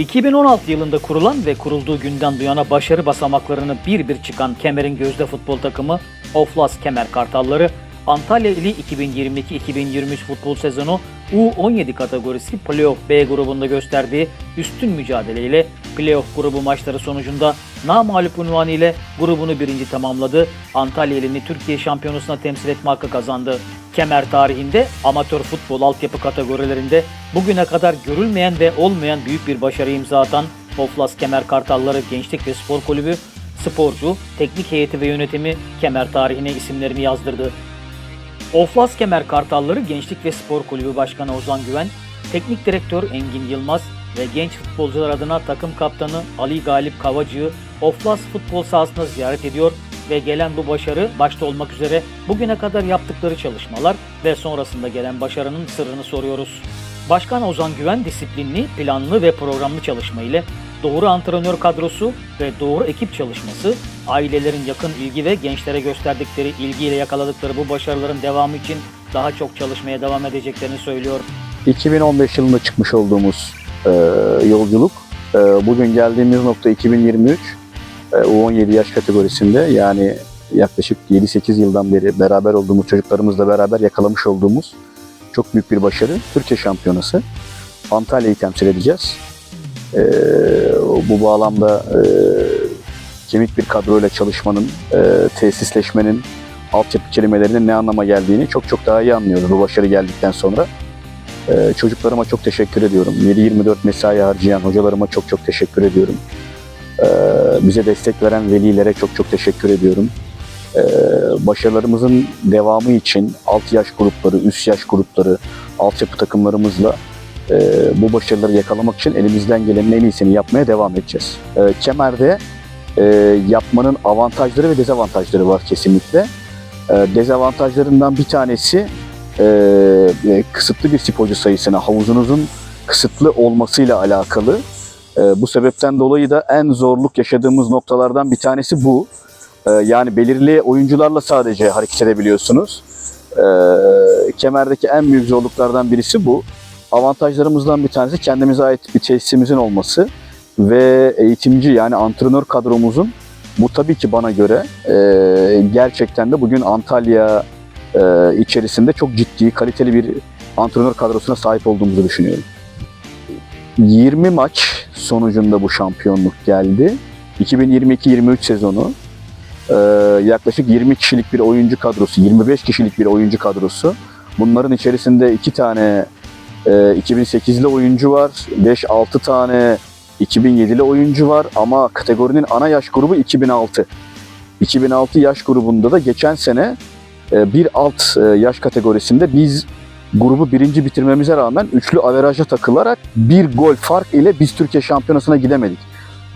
2016 yılında kurulan ve kurulduğu günden bu yana başarı basamaklarını bir bir çıkan Kemer'in gözde futbol takımı Oflas Kemer Kartalları Antalya ili 2022-2023 futbol sezonu U17 kategorisi Playoff B grubunda gösterdiği üstün mücadeleyle Playoff grubu maçları sonucunda namağlup unvanı ile grubunu birinci tamamladı. Antalya ilini Türkiye şampiyonasına temsil etme hakkı kazandı. Kemer tarihinde amatör futbol altyapı kategorilerinde bugüne kadar görülmeyen ve olmayan büyük bir başarı imza atan Oflas Kemer Kartalları Gençlik ve Spor Kulübü sporcu, teknik heyeti ve yönetimi Kemer tarihine isimlerini yazdırdı. Oflas Kemer Kartalları Gençlik ve Spor Kulübü Başkanı Ozan Güven, Teknik Direktör Engin Yılmaz ve genç futbolcular adına takım kaptanı Ali Galip Kavacı'yı Oflas futbol sahasında ziyaret ediyor ve gelen bu başarı başta olmak üzere bugüne kadar yaptıkları çalışmalar ve sonrasında gelen başarının sırrını soruyoruz. Başkan Ozan Güven disiplinli, planlı ve programlı çalışma ile doğru antrenör kadrosu ve doğru ekip çalışması, ailelerin yakın ilgi ve gençlere gösterdikleri ilgiyle yakaladıkları bu başarıların devamı için daha çok çalışmaya devam edeceklerini söylüyor. 2015 yılında çıkmış olduğumuz e, yolculuk, e, bugün geldiğimiz nokta 2023, e, U17 yaş kategorisinde yani yaklaşık 7-8 yıldan beri beraber olduğumuz çocuklarımızla beraber yakalamış olduğumuz çok büyük bir başarı. Türkiye şampiyonası. Antalya'yı temsil edeceğiz. E, bu bağlamda e, kemik bir kadroyla çalışmanın, e, tesisleşmenin, altyapı kelimelerinin ne anlama geldiğini çok çok daha iyi anlıyoruz bu başarı geldikten sonra. Ee, çocuklarıma çok teşekkür ediyorum. 7-24 mesai harcayan hocalarıma çok çok teşekkür ediyorum. Ee, bize destek veren velilere çok çok teşekkür ediyorum. Ee, başarılarımızın devamı için alt yaş grupları, üst yaş grupları, altyapı takımlarımızla e, bu başarıları yakalamak için elimizden gelenin en iyisini yapmaya devam edeceğiz. Ee, Kemer'de e, yapmanın avantajları ve dezavantajları var kesinlikle. Ee, dezavantajlarından bir tanesi e, e, kısıtlı bir sporcu sayısına havuzunuzun kısıtlı olmasıyla alakalı. Bu sebepten dolayı da en zorluk yaşadığımız noktalardan bir tanesi bu. Yani belirli oyuncularla sadece hareket edebiliyorsunuz. Kemerdeki en büyük zorluklardan birisi bu. Avantajlarımızdan bir tanesi kendimize ait bir tesisimizin olması ve eğitimci yani antrenör kadromuzun bu tabii ki bana göre e, gerçekten de bugün Antalya e, içerisinde çok ciddi, kaliteli bir antrenör kadrosuna sahip olduğumuzu düşünüyorum. 20 maç sonucunda bu şampiyonluk geldi. 2022-23 sezonu e, yaklaşık 20 kişilik bir oyuncu kadrosu, 25 kişilik bir oyuncu kadrosu. Bunların içerisinde 2 tane e, 2008'li oyuncu var, 5-6 tane 2007'li oyuncu var ama kategorinin ana yaş grubu 2006. 2006 yaş grubunda da geçen sene e, bir alt e, yaş kategorisinde biz grubu birinci bitirmemize rağmen üçlü averaja takılarak bir gol fark ile biz Türkiye şampiyonasına gidemedik.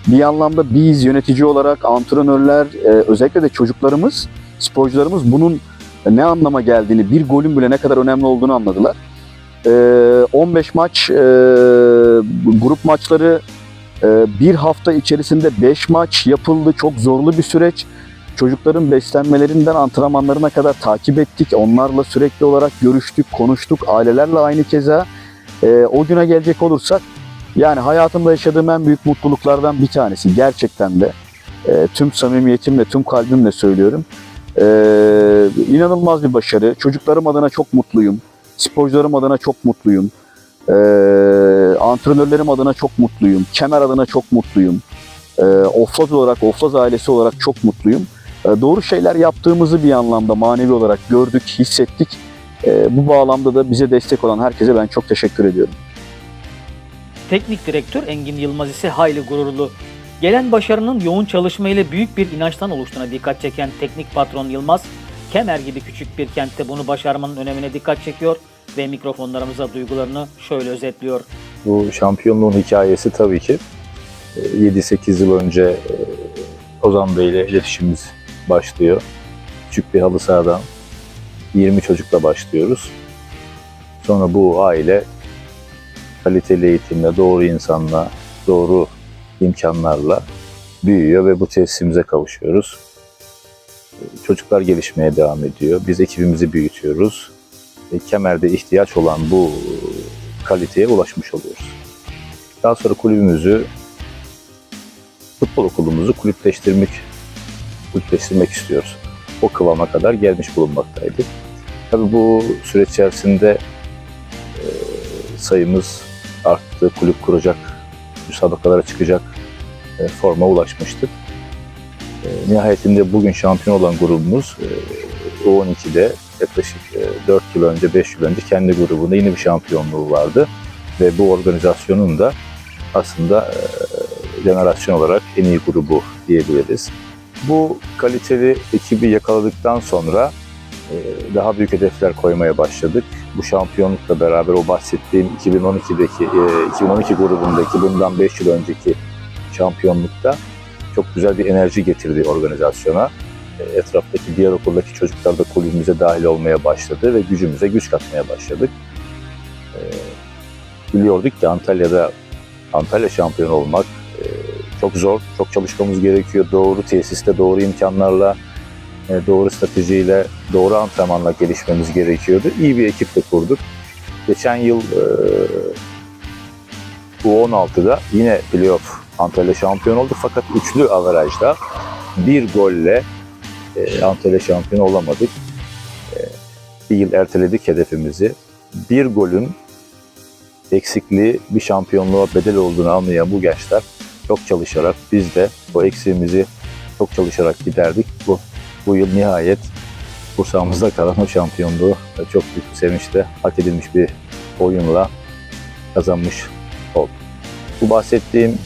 Bir anlamda biz yönetici olarak antrenörler e, özellikle de çocuklarımız, sporcularımız bunun ne anlama geldiğini, bir golün bile ne kadar önemli olduğunu anladılar. 15 maç grup maçları bir hafta içerisinde 5 maç yapıldı. Çok zorlu bir süreç. Çocukların beslenmelerinden antrenmanlarına kadar takip ettik. Onlarla sürekli olarak görüştük, konuştuk. Ailelerle aynı keza. Ee, o güne gelecek olursak yani hayatımda yaşadığım en büyük mutluluklardan bir tanesi. Gerçekten de e, tüm samimiyetimle, tüm kalbimle söylüyorum. Ee, inanılmaz bir başarı. Çocuklarım adına çok mutluyum. Sporcularım adına çok mutluyum. Ee, antrenörlerim adına çok mutluyum. Kemer adına çok mutluyum. Ee, Oflaz olarak, Oflaz ailesi olarak çok mutluyum. Ee, doğru şeyler yaptığımızı bir anlamda manevi olarak gördük, hissettik. Ee, bu bağlamda da bize destek olan herkese ben çok teşekkür ediyorum. Teknik direktör Engin Yılmaz ise hayli gururlu. Gelen başarının yoğun çalışma ile büyük bir inançtan oluştuğuna dikkat çeken teknik patron Yılmaz, Kemer gibi küçük bir kentte bunu başarmanın önemine dikkat çekiyor ve mikrofonlarımıza duygularını şöyle özetliyor. Bu şampiyonluğun hikayesi tabii ki e, 7-8 yıl önce e, Ozan Bey ile iletişimimiz başlıyor. Küçük bir halı sahadan 20 çocukla başlıyoruz. Sonra bu aile kaliteli eğitimle, doğru insanla, doğru imkanlarla büyüyor ve bu tesisimize kavuşuyoruz. Çocuklar gelişmeye devam ediyor. Biz ekibimizi büyütüyoruz. E, Kemerde ihtiyaç olan bu kaliteye ulaşmış oluyoruz. Daha sonra kulübümüzü, futbol okulumuzu kulüpleştirmek, kulüpleştirmek istiyoruz. O kıvama kadar gelmiş bulunmaktaydık. Tabii bu süreç içerisinde e, sayımız arttı, kulüp kuracak, müsabakalara çıkacak e, forma ulaşmıştık. E, nihayetinde bugün şampiyon olan grubumuz e, U12'de yaklaşık e, 4 yıl önce, 5 yıl önce kendi grubunda yine bir şampiyonluğu vardı. Ve bu organizasyonun da aslında e, jenerasyon olarak en iyi grubu diyebiliriz. Bu kaliteli ekibi yakaladıktan sonra e, daha büyük hedefler koymaya başladık. Bu şampiyonlukla beraber o bahsettiğim 2012'deki e, 2012 grubundaki bundan 5 yıl önceki şampiyonlukta çok güzel bir enerji getirdi organizasyona. Etraftaki diğer okuldaki çocuklar da kulübümüze dahil olmaya başladı ve gücümüze güç katmaya başladık. E, Biliyorduk ki Antalya'da Antalya şampiyon olmak e, çok zor, çok çalışmamız gerekiyor. Doğru tesiste, doğru imkanlarla, e, doğru stratejiyle, doğru antrenmanla gelişmemiz gerekiyordu. İyi bir ekip de kurduk. Geçen yıl e, U16'da yine playoff Antalya şampiyon oldu fakat üçlü averajda bir golle e, Antalya şampiyon olamadık. E, bir yıl erteledik hedefimizi. Bir golün eksikliği bir şampiyonluğa bedel olduğunu anlayan bu gençler çok çalışarak biz de o eksiğimizi çok çalışarak giderdik. Bu, bu yıl nihayet kursağımızda kalan o şampiyonluğu çok büyük bir sevinçle hak edilmiş bir oyunla kazanmış olduk. Bu bahsettiğim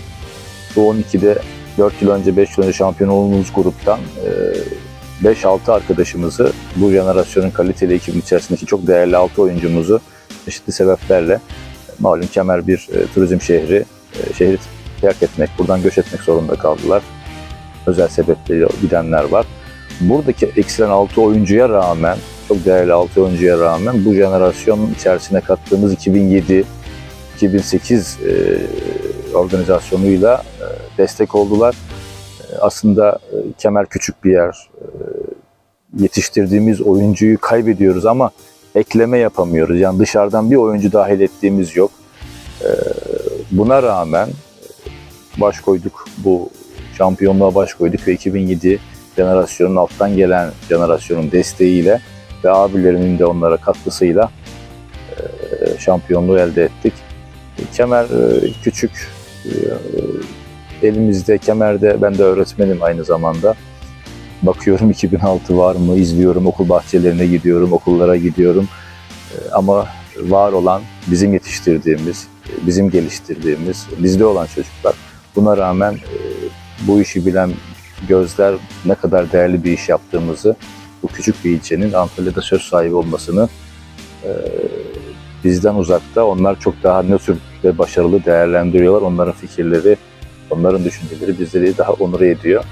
bu 12'de 4 yıl önce 5 yıl önce şampiyon olduğumuz gruptan e, 5-6 arkadaşımızı bu jenerasyonun kaliteli ekibin içerisindeki çok değerli 6 oyuncumuzu çeşitli sebeplerle malum Kemer bir e, turizm şehri. E, şehri terk etmek, buradan göç etmek zorunda kaldılar. Özel sebeple gidenler var. Buradaki eksilen 6 oyuncuya rağmen, çok değerli 6 oyuncuya rağmen bu jenerasyonun içerisine kattığımız 2007 2008 e, organizasyonuyla e, destek oldular. E, aslında e, Kemer küçük bir yer. E, yetiştirdiğimiz oyuncuyu kaybediyoruz ama ekleme yapamıyoruz. Yani dışarıdan bir oyuncu dahil ettiğimiz yok. Ee, buna rağmen baş koyduk bu şampiyonluğa baş koyduk ve 2007 jenerasyonun alttan gelen jenerasyonun desteğiyle ve abilerinin de onlara katkısıyla e, şampiyonluğu elde ettik. Kemer e, küçük e, elimizde kemerde ben de öğretmenim aynı zamanda. Bakıyorum 2006 var mı, izliyorum, okul bahçelerine gidiyorum, okullara gidiyorum. Ee, Ama var olan bizim yetiştirdiğimiz, bizim geliştirdiğimiz, bizde olan çocuklar. Buna rağmen e, bu işi bilen gözler ne kadar değerli bir iş yaptığımızı, bu küçük bir ilçenin Antalya'da söz sahibi olmasını e, bizden uzakta onlar çok daha nötr ve başarılı değerlendiriyorlar. Onların fikirleri, onların düşünceleri bizleri daha onur ediyor.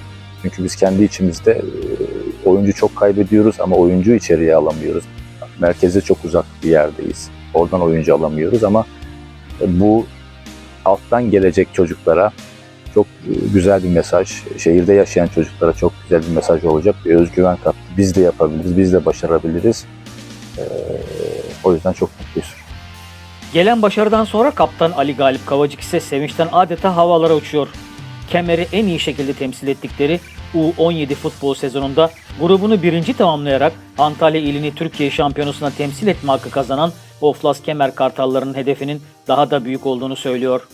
Çünkü biz kendi içimizde e, oyuncu çok kaybediyoruz ama oyuncu içeriye alamıyoruz. Merkeze çok uzak bir yerdeyiz. Oradan oyuncu alamıyoruz ama e, bu alttan gelecek çocuklara çok e, güzel bir mesaj, şehirde yaşayan çocuklara çok güzel bir mesaj olacak. Bir özgüven kattı. Biz de yapabiliriz, biz de başarabiliriz. O yüzden çok mutluyuz. Gelen başarıdan sonra kaptan Ali Galip Kavacık ise sevinçten adeta havalara uçuyor. Kemer'i en iyi şekilde temsil ettikleri U17 futbol sezonunda grubunu birinci tamamlayarak Antalya ilini Türkiye şampiyonasına temsil etme hakkı kazanan Oflas Kemer Kartallarının hedefinin daha da büyük olduğunu söylüyor.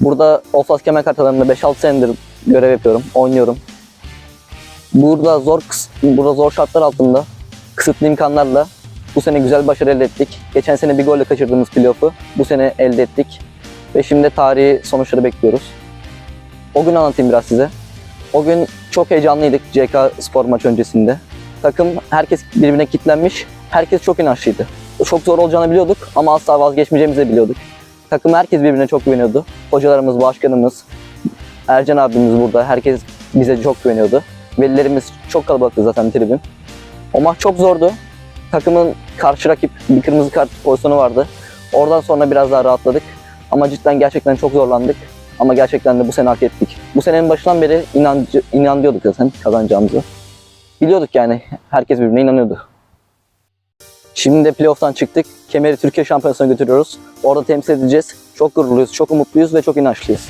Burada Oflas Kemer Kartaları'nda 5-6 senedir görev yapıyorum, oynuyorum. Burada zor burada zor şartlar altında kısıtlı imkanlarla bu sene güzel başarı elde ettik. Geçen sene bir golle kaçırdığımız playoff'u bu sene elde ettik. Ve şimdi tarihi sonuçları bekliyoruz. O gün anlatayım biraz size. O gün çok heyecanlıydık CK spor maç öncesinde. Takım herkes birbirine kitlenmiş, herkes çok inançlıydı. Çok zor olacağını biliyorduk ama asla vazgeçmeyeceğimizi de biliyorduk. Takım herkes birbirine çok güveniyordu. Hocalarımız, başkanımız, Ercan abimiz burada. Herkes bize çok güveniyordu. Velilerimiz çok kalabalıktı zaten tribün. O maç çok zordu. Takımın karşı rakip bir kırmızı kart pozisyonu vardı. Oradan sonra biraz daha rahatladık. Ama cidden gerçekten çok zorlandık. Ama gerçekten de bu sene hak ettik. Bu senenin başından beri inancı, inanıyorduk zaten kazanacağımızı. Biliyorduk yani. Herkes birbirine inanıyordu. Şimdi de playoff'tan çıktık. Kemeri Türkiye Şampiyonası'na götürüyoruz. Orada temsil edeceğiz. Çok gururluyuz, çok umutluyuz ve çok inançlıyız.